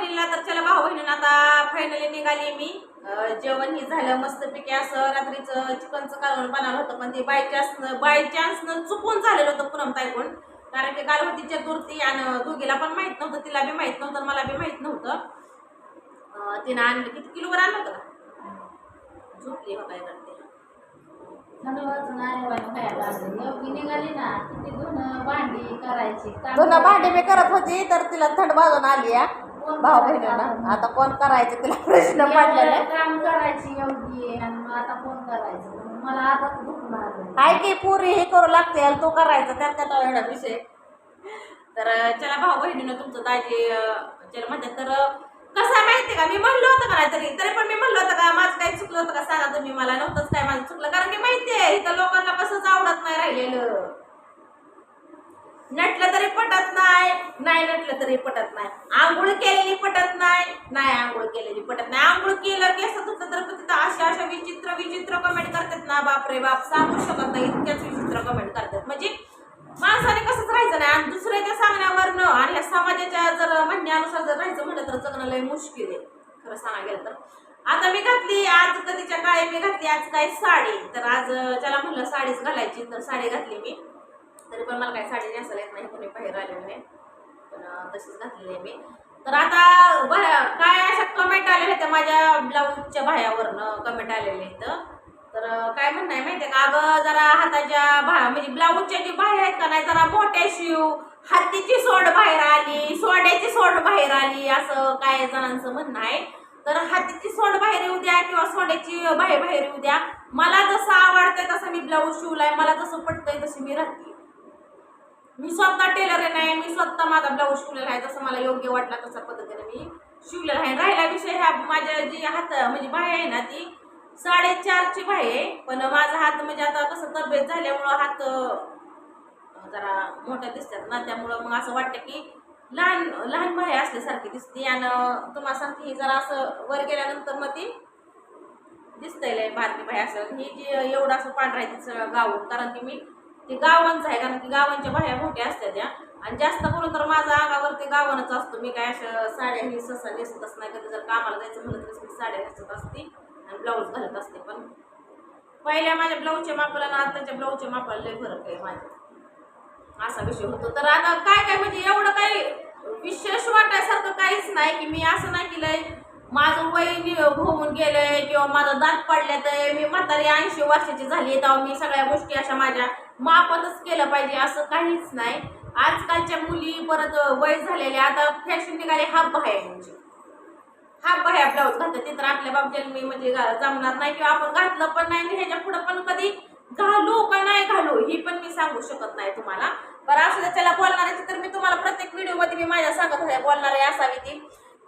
बहिणीला तर चला भाऊ बहिणीला आता फायनली निघाली मी. जेवण ही झालं मस्तपैकी असं रात्रीचं चिकनचं कालवण बनवलं होतं पण ते बाय चान्स बाय चान्सनं चुकून झालेलं होतं पुनम ताईकडून. कारण की काल होती चतुर्थी आणि दोघीला पण माहीत नव्हतं तिला बी माहीत नव्हतं मला बी माहीत नव्हतं. तिनं आणलं किती किलोवर आणलं होतं का? झोपली काय करते धुणं भांडी करायची दोन भांडी मी करत होती तर तिला थंड बाजून आली या भाऊ बहिणीला आता? कोण करायचं तिला प्रश्न पडलेला काम करायची एवढी आहे आणि मग आता कोण करायचं? मग मला आता काय की पुरी हे करू लागते याला तो करायचा त्यात त्यात एवढा विषय. तर चला भाऊ बहिणीनं तुमचं दाजी चला म्हणतात तर कसं आहे माहिती का? मी म्हणलं होतं का नाही तरी तरी पण मी म्हणलं होतं का माझं काही चुकलं होतं का? सांगा तुम्ही मला. नव्हतंच काय माझं चुकलं. कारण की माहिती आहे इथं लोकांना कसंच आवडत नाही राहिलेलं. नटलं तरी पटत नाही नाही नटलं तरी पटत नाही. आंघोळ केलेली पटत नाही नाही आंघोळ केलेली पटत नाही. आंघोळ केलं की असं तुमचं तर तिथं अशा अशा विचित्र विचित्र कमेंट करतात ना बापरे बाप सांगू शकत नाही इतक्याच विचित्र कमेंट करतात. म्हणजे माणसाने कसंच राहायचं नाही. आणि दुसऱ्याच्या सांगण्यावरनं आणि या समाजाच्या जर म्हणण्यानुसार जर राहायचं म्हटलं तर जगणं लय मुश्किल आहे. खरं सांगायला गेलं तर. आता मी घातली आज कधीच्या काळी मी घातली आज काय साडी. तर आज त्याला म्हणलं साडीच घालायची तर साडी घातली मी. तरी पण मला काही साडी नेसायला येत नाही कोणी बाहेर आलेलं नाही. पण तशीच घातलेली आहे मी. तर आता काय अशा कमेंट आलेल्या त्या माझ्या ब्लाऊजच्या भायावरनं? कमेंट आलेले इथं तर काय म्हणणं आहे माहिती आहे का? अगं जरा हाताच्या भा म्हणजे ब्लाऊजच्या जी बाहेर आहेत का नाही जरा मोठ्या शिव हातीची सोड बाहेर आली सोड्याची सोड बाहेर आली असं काय जणांचं म्हणणं आहे. तर हातीची सोड बाहेर येऊ द्या किंवा सोड्याची बाहेर बाहेर येऊ द्या. मला जसं आवडतंय तसं मी ब्लाऊज शिवलाय मला जसं पटतंय तशी मी राहते. मी स्वतः टेलर आहे नाही मी स्वतः माझा ब्लाऊज शिवलेला आहे जसं मला योग्य वाटला तशा पद्धतीने मी शिवलेला आहे. राहिला विषय ह्या माझ्या जी हात म्हणजे बाह्य आहे ना ती साडेचारची बाह्य आहे पण माझा हात म्हणजे आता कसं तब्येत झाल्यामुळं हात जरा मोठ्या दिसतात ना त्यामुळं मग असं वाटतं की लहान लहान बाह्य असल्यासारखी दिसते. आणि तुम्हाला सांगते ही जरा असं वर गेल्यानंतर मग ती दिसतंय बारकी बाई असं. ही जी एवढं असं पांढरा आहे तिचं गावून कारण की मी ते गावांचं आहे कारण की गावांच्या बाह्या मोठ्या असतात त्या. आणि जास्त करून तर माझा अंगावरती गावानच असतो. मी काय अशा साड्या ही ससा नेसतच नाही कधी जर कामाला जायचं म्हणत तर मी साड्या नेसत असते आणि ब्लाऊज घालत असते. पण पहिल्या माझ्या ब्लाऊजच्या मापाला ना आताच्या ब्लाऊजच्या मापाला लय फरक आहे माझ्या. असा विषय होतो. तर आता काय काय म्हणजे एवढं काही विशेष वाटायसारखं काहीच नाही की मी असं नाही केलंय. माझं वय नि- होऊन गेलंय किंवा माझं दात पडल्यात मी म्हातारी ऐंशी वर्षाची झाली तेव्हा मी सगळ्या गोष्टी अशा माझ्या मापातच केलं पाहिजे असं काहीच नाही. आजकालच्या मुली परत वय झालेल्या आता फॅशन निघाले हाफ बाह्यांची हाफ बाह्या ब्लाऊज घालतात. ते तर आपल्या बाबतीत मी म्हणजे जमणार नाही किंवा आपण घातलं पण नाही आणि ह्याच्या पुढं पण कधी घालू का नाही घालू ही पण मी सांगू शकत नाही तुम्हाला. बरं असं त्याला बोलणाऱ्याची तर मी तुम्हाला प्रत्येक व्हिडिओमध्ये मी माझ्या सांगत होत्या बोलणारे असावी ती.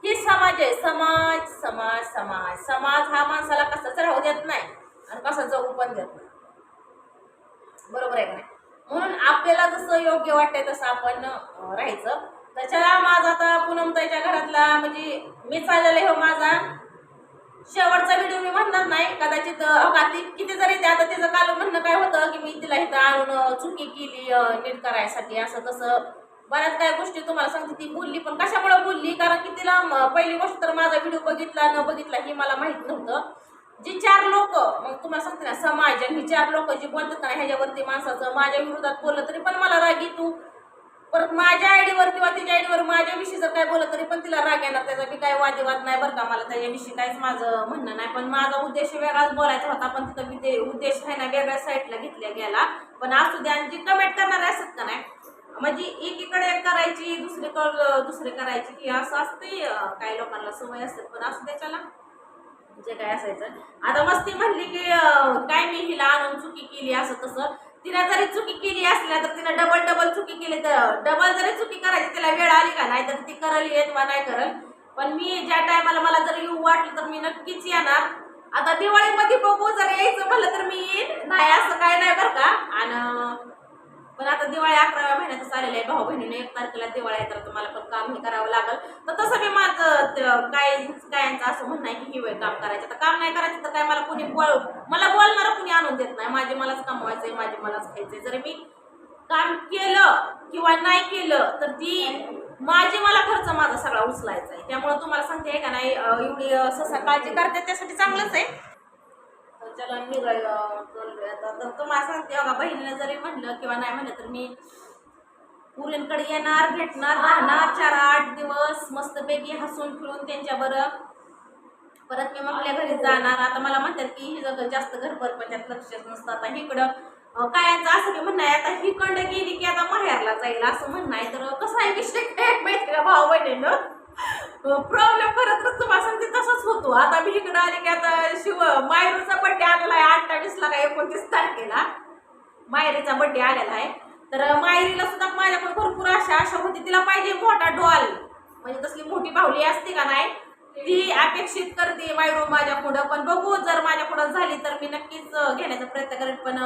ही समाज आहे. समाज समाज समाज. समाज हा माणसाला कसाच राहू देत नाही आणि कसा जगू पण देत नाही. बरोबर आहे ना म्हणून आपल्याला जसं योग्य वाटतंय तसं आपण राहायचं. त्याच्याला माझा आता पूनमताईच्या घरातला म्हणजे मी चाललेला हो माझा. शेवटचा व्हिडिओ मी म्हणणार नाही. कदाचित अं, का ती किती जरी ते आता तिचं काल म्हणणं काय होतं की मी तिला इथं आणून चुकी केली नीट करायसाठी असं तसं. बऱ्याच काय गोष्टी तुम्हाला सांगते ती बोलली पण कशामुळे बोलली? कारण की तिला पहिली गोष्ट तर माझा व्हिडिओ बघितला न बघितला हे मला माहीत नव्हतं. जी चार लोक मग तुम्हाला सांगते ना समाज आणि ही चार लोक जी बोलतात ना ह्याच्यावरती माणसाचं माझ्या विरोधात बोललं तरी पण मला राग येतो. परत माझ्या आयडीवर किंवा तिच्या आयडीवर माझ्याविषयी जर काय बोललं तरी पण तिला राग येणार त्याचा बी काय वादविवाद नाही बरं का मला त्याच्याविषयी काहीच माझं म्हणणं नाही. पण माझा उद्देश वेगळाच बोलायचा होता पण तिथं विदे उद्देश आहे ना वेगळ्या साईडला घेतल्या गेला. पण असू द्या आणि जी कमेंट करणारे असत का नाही म्हणजे एकीकडे एक करायची दुसरीकडं दुसरी करायची की असं असते काही लोकांना सवय असते पण असू द्याच्याला जे काय असायचं. आता मस्ती म्हणली की काय मी हिला आणून चुकी केली असं तसं. तिला जरी चुकी केली असल्या तर तिनं डबल डबल चुकी केली तर डबल जरी चुकी करायची तिला वेळ आली का नाही तर ती करल येत वा नाही करल. पण मी ज्या टायमाला मला जर येऊ वाटलं तर मी नक्कीच येणार. आता दिवाळीमध्ये बघू जर यायचं म्हणलं तर मी येईन. नाही असं काय नाही बरं का. आणि पण आता दिवाळी अकराव्या महिन्यातच आलेलं आहे. भाऊ बहिणीने एक तारखेला दिवाळी आहे तर तुम्हाला पण काम हे करावं लागल. तर तसं मी माझं काय कायांचं असं म्हणणं आहे की ही काम करायचं. तर काम नाही करायचं तर काय मला कोणी बोल मला बोलणारं कुणी आणून देत नाही. माझे मलाच कमवायचं आहे माझे मलाच खायचंय. जर मी काम केलं किंवा नाही केलं तर ती माझी मला खर्च माझा सगळा उचलायचा आहे. त्यामुळे तुम्हाला सांगते आहे का नाही एवढी अं, ससा काळजी करते त्यासाठी चांगलंच आहे. चला निघाय आता तर तुम्हाला सांगते बघा बहिणीला जरी म्हणलं किंवा नाही म्हणलं तर मी पुरींकडे येणार भेटणार राहणार चार आठ दिवस मस्तपैकी हसून फिरून त्यांच्या परत मी आपल्या घरी जाणार. आता मला म्हणतात की ही जग जास्त घरभर पण त्यात लक्षच नसतं. आता इकडं काय कायचं असं मी म्हणणं आहे आता ही कंड गेली की आता माहेरला जाईल असं म्हणणं आहे. तर कसं आहे विषय काय माहिती का भाऊ बहिणीनं प्रॉब्लेम खरं तर तुम्हाला सांगते तसंच होतो. आता मी इकडं आले की आता शिव मायरूचा बड्डे आलेला आहे अठ्ठावीसला एकोणतीस तारखेला मायरीचा बड्डे आलेला आहे. तर मायरीला सुद्धा माझ्याकडे भरपूर आशा आशा होती. तिला पाहिजे मोठा डॉल म्हणजे तसली मोठी बाहुली असते का नाही ती अपेक्षित करते मायरू माझ्या पुढं. पण बघू जर माझ्या पुढं झाली तर मी नक्कीच घेण्याचा प्रयत्न करेन. पण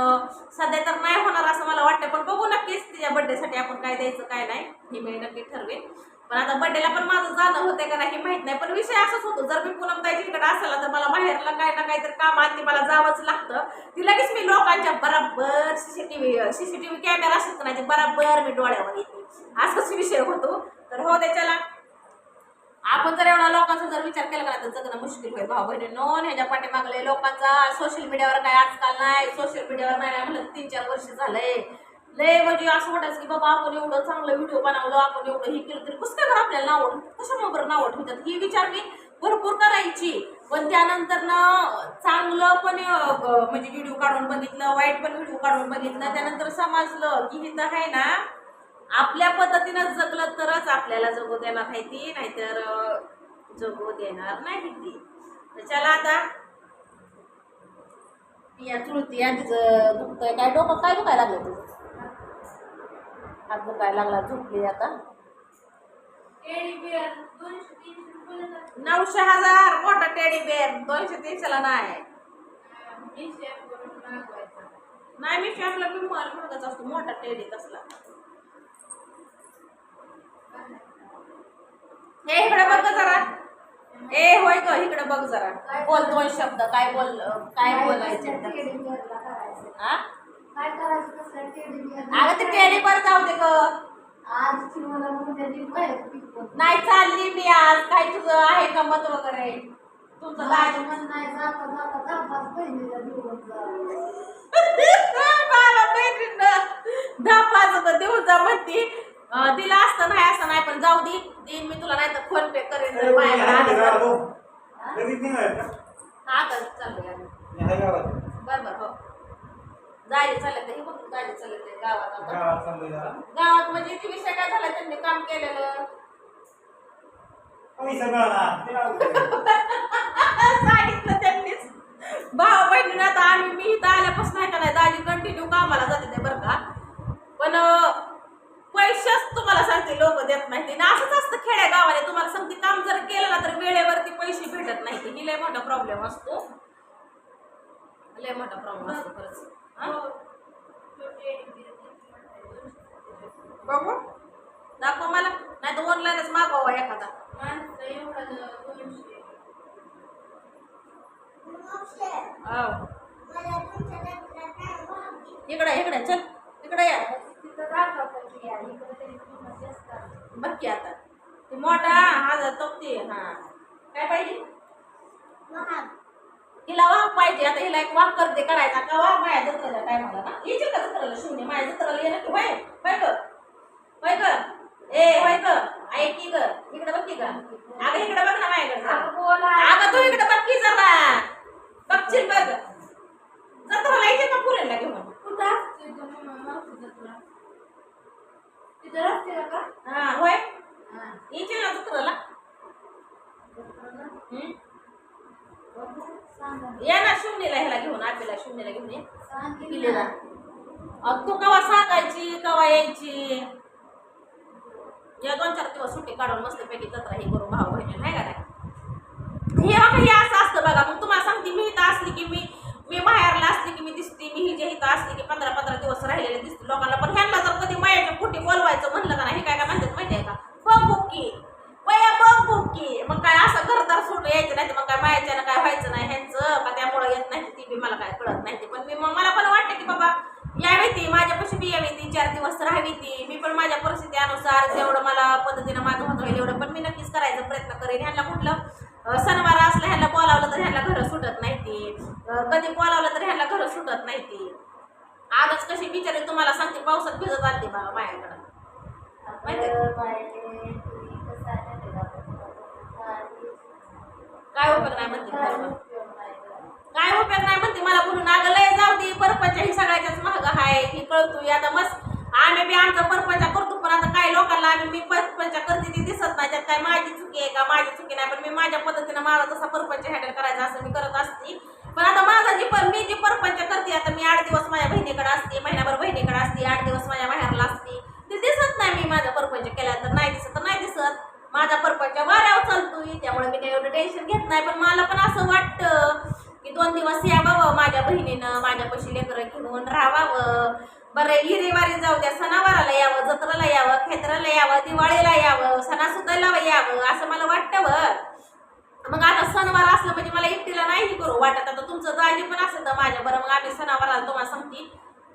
सध्या तर नाही होणार असं मला वाटतं. पण बघू नक्कीच तिच्या बड्डेसाठी आपण काय द्यायचं काय नाही. हे मी नक्की ठरवेन. पण आता बड्डेला पण माझं जाणं होतंय का नाही हे माहीत नाही पण विषय असाच होतो. जर मी पूनम ताईच्या इकडे असेल तर मला बाहेरला काय ना काहीतरी काम आणि मला जावंच लागतं. ती लगेच मी लोकांच्या बराबर सीसीटीव्ही सीसीटीव्ही कॅमेरा असत नाही ते बराबर मी डोळ्यावर येते. असाच विषय होतो. तर हो त्याच्याला आपण जर एवढा लोकांचा जर विचार केला का तर जगणं मुश्किल होईल. भाऊ बहिणी नोन ह्याच्या पाठीमागले लोकांचा सोशल मीडियावर काय आजकाल नाही सोशल मीडियावर नाही म्हणलं तीन चार वर्ष झालंय. लय म्हणजे असं वाटायचं की बाबा आपण एवढं चांगलं व्हिडिओ बनवलं आपण एवढं हे केलं तरी कसं काय आपल्याला नाव कशामुळे बरं नाव ठेवतात? ही विचार मी भरपूर करायची. पण त्यानंतर ना चांगलं पण म्हणजे व्हिडिओ काढून बघितलं वाईट पण व्हिडिओ काढून बघितलं. त्यानंतर समजलं की हिथं आहे ना आपल्या पद्धतीनं जगलं तरच आपल्याला जगू देणार आहे ती नाहीतर जगू देणार नाही ती. तर चला आता. या चुळती या तिचं दुखतंय. काय डोकं काय दुखायला लागलं तुझं? हात दुखायला लागला झोपली आता. नऊशे हजार मोठा टेडी बेर दोनशे तीनशेला नाही. नाही मी शॅम्पला बी माल महागच असतो मोठा टेडी तसला हे इकडे बघ जरा. ए होय ग इकडे बघ जरा. बोल दोन शब्द काय बोल काय बोलायचे हा काय करायचं कसं टेडी अगं ते टेडी बर जाऊ दे ग. आजची मला उद्या दिन बाहेर पिकवत नाही चालली मी आज. काय तुझं आहे का मत वगैरे? तुमचं काय? माझं मन नाही जाता जाता दहापाच बहिणीला दिवस जावं. मला बहिणीनं दहा पाच होतं देऊ जा म्हणती. अं, दिला असतं नाही असं नाही पण जाऊ दे. देईन मी तुला नाही तर फोन पे करेन. जर माझ्याकडे आलं तर. हा? तर चालू आहे. बर बर हो. जायला चालत हे बघ जायला चालत आहे गावात आता. गावात म्हणजे ती विषय काय झाला त्यांनी काम केलेलं? सांगितलं त्यांनीच भाऊ बहिणीनं आता आम्ही मी इथं आल्यापासून आहे का नाही दाजी कंटिन्यू कामाला जाते ते बरं का. पण अं, पैसेच तुम्हाला सांगते लोक देत नाही ते असंच असतं खेड्या गावाने तुम्हाला सांगते काम जर केलं ना तर वेळेवरती पैसे भेटत नाही ही लय मोठा प्रॉब्लेम असतो. लय मोठा प्रॉब्लेम असतो खरंच? बघू. दाखव मला. नाही तर ऑनलाईनच मागवा एखादा. इकडे इकडे चल. इकडे या. बक्की बघ की आता. ते मोठा हा तोपते हा. काय पाहिजे हिला वाघ पाहिजे आता हिला एक वाघ करते करायचा. का वाघ माझ्या जत्राला टायमाला ना येशील का जत्राला शून्य माझ्या जत्राला ये नक्की होय? होय ग? होय ग? ए होय ग? ऐक की ग? इकडे बघ की ग. अगं इकडे बघ ना माझ्याकडे. अगं तू इकडे बघ की जरा. बघशील बघ. जत्राला यायचे का पुरेला घेऊन. कुठं? का? हा होय. येशील ना जत्राला? हम्म? या ना शून्यला ह्याला घेऊन आपल्याला शून्यला घेऊन ये. पिलेला. अग तू कवा सांगायची कवा यायची? या दोन चार दिवस सुट्टी काढून मस्तपैकी जत्रा हे करू भाऊ बहिणी नाही का नाही हे बघा हे असं असतं बघा मग तुम्हाला सांगते मी इथं असली की मी मी बाहेरला असली की मी दिसते मी ही जे इथं असली की पंधरा पंधरा दिवस राहिलेले दिसते लोकांना पण ह्यांना जर कधी मायाच्या कुठे बोलवायचं म्हणलं का नाही हे काय काय म्हणतात माहिती आहे का? बघ बुक्की वया बघ बुक्की मग काय असं घरदार सोडून यायचं नाही तर मग काय मायाच्यानं काय व्हायचं नाही ह्यांचं बी मला काय कळत नाही ते. पण मी मग मला पण वाटतं की बाबा यावी ती. माझ्यापाशी बी यावी ती. चार दिवस राहावी ती. मी पण माझ्या परिस्थितीनुसार जेवढं मला पद्धतीनं माझं होत होईल एवढं. पण मी नक्कीच करायचा प्रयत्न करेन. ह्यांना कुठलं सणवार असलं ह्याला बोलावलं तर ह्याला घरं सुटत नाही ती. कधी बोलावलं तर ह्याला घरं सुटत नाही ती. आजच कशी बिचारी तुम्हाला सांगते पावसात भिजत आली बाबा माझ्याकडं काय उपयोग नाही म्हणते काय उपयोग नाही म्हणते. मला बोलून अगं लय जाऊ दे परपंच ही सगळ्याच्याच महाग आहे ही कळतो आता मस्त. आम्ही बी आमचा परपंच करतो पण आता काही लोकांना आम्ही मी परपंच करते ती दिसत नाही. त्यात काय माझी चुकी आहे का? माझी चुकी नाही पण मी माझ्या पद्धतीनं मला तसा परपंच हँडल करायचा असं मी करत असते. पण आता माझा जी पण मी जी परपंच करते आता मी आठ दिवस माझ्या बहिणीकडे असते महिनाभर बहिणीकडे असते आठ दिवस माझ्या बाहेरला असते. ते दिसत नाही मी माझा परपंच केला तर नाही दिसत तर नाही दिसत. माझा परपंच वाऱ्यावर चालतोय त्यामुळे मी काही एवढं टेन्शन घेत नाही. पण मला पण असं वाटतं की दोन दिवस यावावं माझ्या बहिणीनं माझ्यापाशी लेकरं घेऊन राहावावं बरं हिरेवारी जाऊ द्या सणावाराला यावं जत्राला यावं खेत्राला यावं दिवाळीला यावं सणासुदाला यावं असं मला वाटतं व मग आता सणवार असलं म्हणजे मला एकटीला नाही करू वाटत. आता तुमचं दाजी पण असेल तर माझ्या बरं. मग आम्ही सणावाराला तुम्हाला सांगते.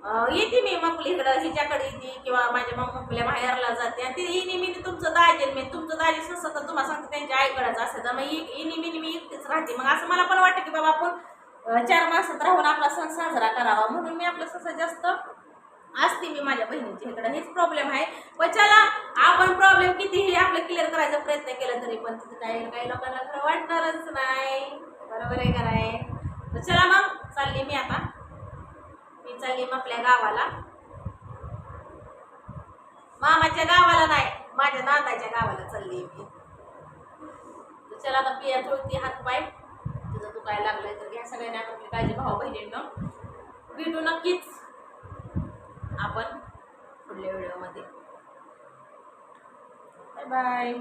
येते मी मग इकडं हिच्याकडे येते किंवा माझ्या मग आपल्या माहेरला जाते. आणि ती इनी मिनी तुमचं दाजी मी तुमचं दाजी नसतं तर तुम्हाला सांगते त्यांच्या आईकडंच असं तर मग इ- मी एकटीच राहते. मग असं मला पण वाटतं की बाबा आपण चार मासात राहून आपला सण साजरा करावा. म्हणून मी आपलं ससं जास्त असते मी माझ्या बहिणीच्या इकडं. हेच प्रॉब्लेम आहे. पण चला आपण प्रॉब्लेम कितीही आपलं क्लिअर करायचा प्रयत्न केला तरी पण तिथं काही काही लोकांना खरं वाटणारच नाही. बरोबर आहे का नाही? तर चला मग चालली मी आता. मी चालली मग आपल्या गावाला. मामाच्या गावाला नाही माझ्या नाताच्या गावाला चालली मी. चला आता पिया चोळती हात पाय तुझं तू काय लागलंय तर घ्या सगळ्यांनी आपली काळजी भाऊ बहिणींना. भेटू नक्कीच आपण पुढल्या व्हिडिओमध्ये. Bye bye.